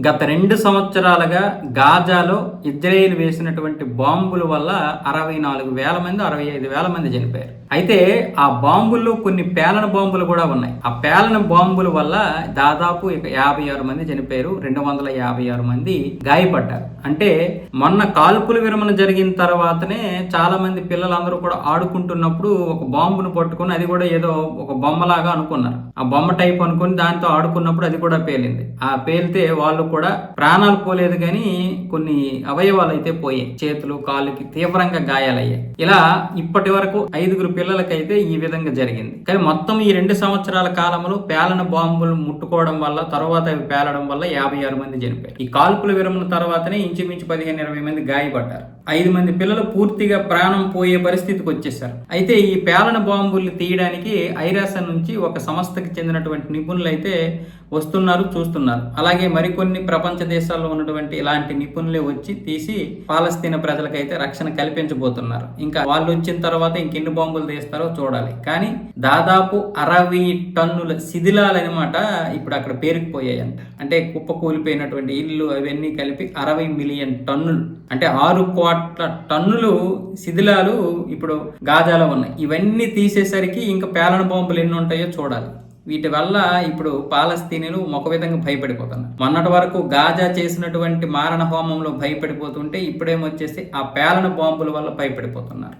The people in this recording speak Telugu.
గత రెండు సంవత్సరాలుగా గాజాలో ఇజ్రాయిల్ వేసినటువంటి బాంబుల వల్ల అరవై నాలుగు వేల మంది అరవై ఐదు వేల మంది చనిపోయారు. అయితే ఆ బాంబుల్లో కొన్ని పేలన బాంబులు కూడా ఉన్నాయి. ఆ పేలన బాంబుల వల్ల దాదాపు ఇక యాభై ఆరు మంది చనిపోయారు. రెండు వందల యాభై ఆరు మంది గాయపడ్డారు. అంటే మొన్న కాల్పుల విరమణ జరిగిన తర్వాతనే చాలా మంది పిల్లలందరూ కూడా ఆడుకుంటున్నప్పుడు ఒక బాంబును పట్టుకొని అది కూడా ఏదో ఒక బొమ్మలాగా అనుకున్నారు. ఆ బొమ్మ టైప్ అనుకుని దాంతో ఆడుకున్నప్పుడు అది కూడా పేలింది. ఆ పేలితే వాళ్ళు కూడా ప్రాణాలు పోలేదు కానీ కొన్ని అవయవాలు అయితే పోయాయి. చేతులు కాళ్ళకి తీవ్రంగా గాయాలయ్యాయి. ఇలా ఇప్పటి వరకు ఐదుగురు పిల్లలకైతే ఈ విధంగా జరిగింది. కానీ మొత్తం ఈ రెండు సంవత్సరాల కాలంలో పేలన బాంబులు ముట్టుకోవడం వల్ల తర్వాత అవి పేలడం వల్ల యాభై ఆరు మంది చనిపోయారు. ఈ కాల్పుల విరమణ తర్వాతనే ఇంచుమించు పదిహేను ఇరవై మంది గాయపడ్డారు. ఐదు మంది పిల్లలు పూర్తిగా ప్రాణం పోయే పరిస్థితికి వచ్చేసారు అయితే ఈ పేలన బాంబులు తీయడానికి ఐరాస నుంచి ఒక సంస్థకి చెందినటువంటి నిపుణులు అయితే వస్తున్నారు చూస్తున్నారు. అలాగే మరికొన్ని కొన్ని ప్రపంచ దేశాల్లో ఉన్నటువంటి ఇలాంటి నిపుణులే వచ్చి తీసి పాలస్తీన ప్రజలకైతే రక్షణ కల్పించబోతున్నారు. ఇంకా వాళ్ళు వచ్చిన తర్వాత ఇంకెన్ని బాంబులు తీస్తారో చూడాలి. కానీ దాదాపు అరవై టన్నుల శిథిలాలు అనమాట ఇప్పుడు అక్కడ పేరుకుపోయాయంట. అంటే కుప్ప కూలిపోయినటువంటి ఇల్లు అవన్నీ కలిపి అరవై మిలియన్ టన్నులు. అంటే ఆరు కోట్ల టన్నులు శిథిలాలు ఇప్పుడు గాజాలో ఉన్నాయి. ఇవన్నీ తీసేసరికి ఇంకా పేలన బాంబులు ఎన్ని ఉంటాయో చూడాలి. వీటి వల్ల ఇప్పుడు పాలస్తీనీలు ఒక విధంగా భయపడిపోతున్నారు. మొన్నటి వరకు గాజా చేసినటువంటి మారణ హోమంలో భయపడిపోతుంటే ఇప్పుడేమొచ్చేసి ఆ పేలన బాంబుల వల్ల భయపడిపోతున్నారు.